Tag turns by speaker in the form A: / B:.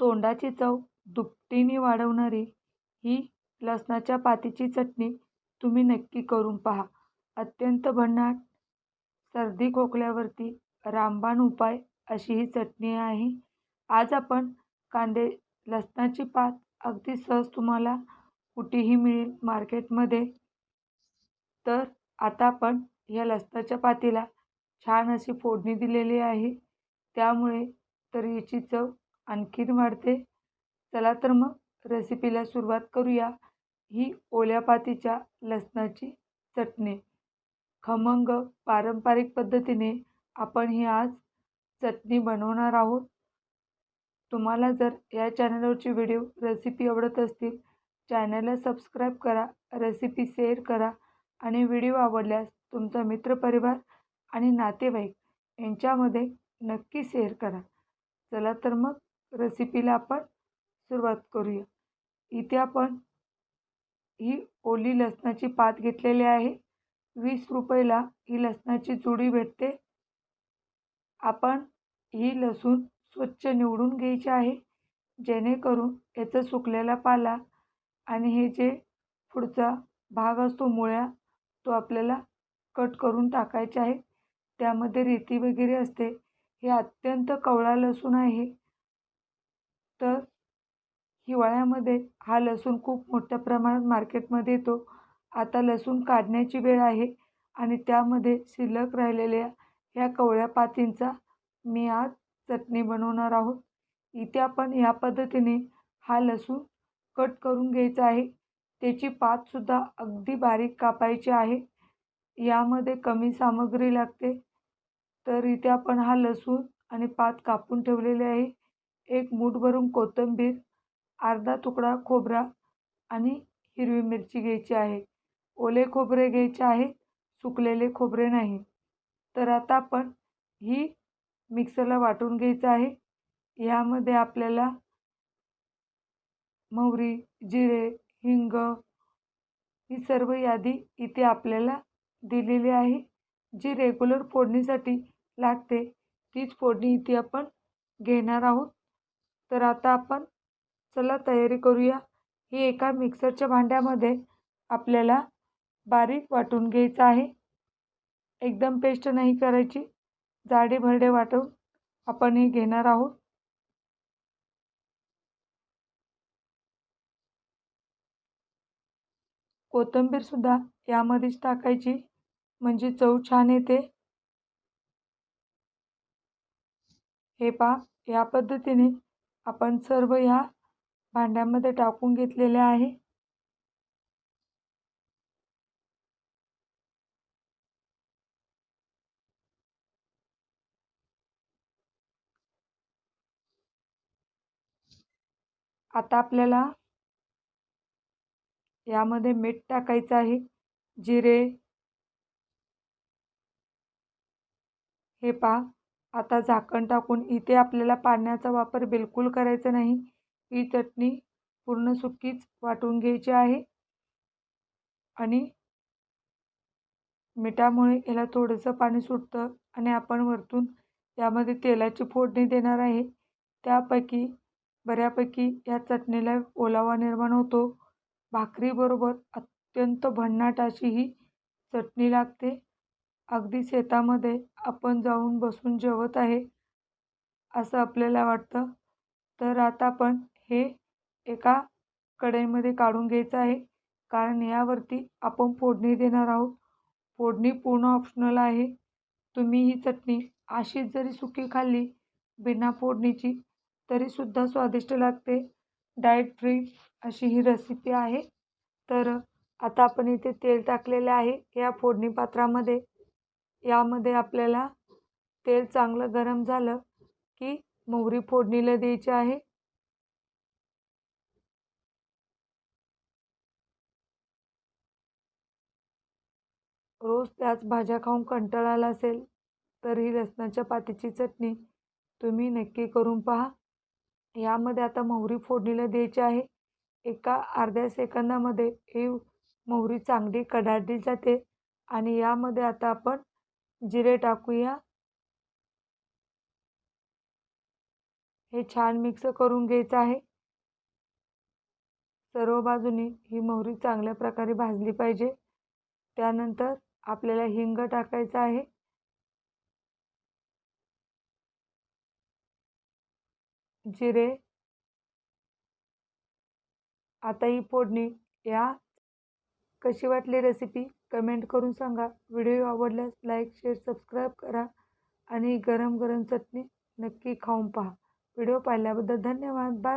A: तोंडाची चव दुपटीने वाढवणारी ही लसणाच्या पातीची चटणी तुम्ही नक्की करून पहा. अत्यंत भन्नाट सर्दी खोकल्यावरती रामबाण उपाय अशी ही चटणी आहे. आज आपण कांदे लसणाची पात अगदी सहज तुम्हाला कुठेही मिळेल मार्केटमध्ये. तर आता आपण या लसणाच्या पातीला छान अशी फोडणी दिलेली आहे. त्यामुळे तर याची चव आणखीन वाढते. चला तर मग रेसिपीला सुरुवात करूया. ही ओल्या पातीच्या लसणाची चटणी. खमंग पारंपरिक पद्धतीने आपण ही आज चटणी बनवणार आहोत. तुम्हाला जर या चॅनलवरची व्हिडिओ रेसिपी आवडत असतील चॅनलला सबस्क्राईब करा, रेसिपी शेअर करा आणि व्हिडिओ आवडल्यास तुमचा मित्रपरिवार आणि नातेवाईक यांच्यामध्ये नक्की शेअर करा. चला तर मग रेसिपीला आपण सुरुवात करूया. इथे आपण ही ओली लसणाची पात घेतलेली आहे. वीस रुपयाला ही लसणाची जुडी भेटते. आपण ही लसूण स्वच्छ निवडून घ्यायची आहे. जेणेकरून याचा सुकलेला पाला आणि हे जे पुढचा भाग असतो मुळ्या तो आपल्याला कट करून टाकायचे आहे. त्यामध्ये रेती वगैरे असते. हे अत्यंत कवळा लसूण आहे. तर हिवाळ्यामध्ये हा लसूण खूप मोठ्या प्रमाणात मार्केटमध्ये येतो. आता लसूण काढण्याची वेळ आहे आणि त्यामध्ये शिल्लक राहिलेल्या ह्या कवळ्या पातींचा मी आज चटणी बनवणार आहोत. इथे आपण ह्या पद्धतीने हा लसूण कट करून घ्यायचा आहे. त्याची पातसुद्धा अगदी बारीक कापायची आहे. यामध्ये कमी सामग्री लागते. तर इथे आपण हा लसूण आणि पात कापून ठेवलेले आहे. एक मूठ भरून कोथिंबीर, अर्धा तुकडा खोबरा आणि हिरवी मिरची घ्यायची आहे. ओले खोबरे घ्यायचे आहे, सुकलेले खोबरे नाही. तर आता आपण ही मिक्सरला वाटून घ्यायचं आहे. यामध्ये आपल्याला मोहरी, जिरे, हिंग ही सर्व यादी इथे आपल्याला दिलेली आहे. जी रेग्युलर फोडणीसाठी लागते तीच फोडणी इथे आपण घेणार आहोत. तर आता आपण चला तयारी करूया. ही एका मिक्सरच्या भांड्यामध्ये आपल्याला बारीक वाटून घ्यायचं आहे. एकदम पेस्ट नाही करायची. जाडे भरडे वाटून आपण हे घेणार आहोत. कोथिंबीरसुद्धा यामध्येच टाकायची म्हणजे चव छान येते. हे पहा या पद्धतीने आपण सर्व ह्या भांड्यामध्ये टाकून घेतलेले आहे. आता आपल्याला यामध्ये मीठ टाकायचं आहे. जिरे हे पहा आता झाकण टाकून इथे आपल्याला पाण्याचा वापर बिलकुल करायचा नाही. ही चटणी पूर्ण सुकीच वाटून घ्यायची आहे. आणि मिठामुळे याला थोडंसं पाणी सुटतं आणि आपण वरतून यामध्ये तेलाची फोडणी देणार आहे. त्यापैकी बऱ्यापैकी या चटणीला ओलावा निर्माण होतो. भाकरीबरोबर अत्यंत भन्नाट अशी ही चटणी लागते. अगदी शेतामध्ये आपण जाऊन बसून जेवत आहे असं आपल्याला वाटतं. तर आता आपण हे एका कढईमध्ये काढून घ्यायचं आहे. कारण यावरती आपण फोडणी देणार आहोत. फोडणी पूर्ण ऑप्शनल आहे. तुम्ही ही चटणी अशीच जरी सुकी खाल्ली बिना फोडणीची तरीसुद्धा स्वादिष्ट लागते. डाएट फ्री अशी ही रेसिपी आहे. तर आता आपण इथे तेल टाकलेले आहे या फोडणी पात्रामध्ये. यामध्ये आपल्याला तेल चांगलं गरम झालं की मोहरी फोडणीला द्यायची आहे. रोज त्याच भाज्या खाऊन कंटाळा आला असेल तर ही लसणाच्या पातीची चटणी तुम्ही नक्की करून पहा. यामध्ये आता मोहरी फोडणीला द्यायची आहे. एका अर्ध्या सेकंदामध्ये ही मोहरी चांगली कडाडली जाते आणि यामध्ये आता आपण जिरे टाकूया. हे छान मिक्स करून घ्यायचं आहे. सर्व बाजूनी ही मोहरी चांगल्या प्रकारे भाजली पाहिजे. त्यानंतर आपल्याला हिंग टाकायचं आहे. जिरे. आता ही फोडणी या कशी वाटली रेसिपी कमेंट करून सांगा. व्हिडिओ आवडल्यास लाईक शेअर सबस्क्राईब करा आणि गरम गरम चटणी नक्की खाऊन पहा. व्हिडिओ पाहिल्याबद्दल धन्यवाद. बाय.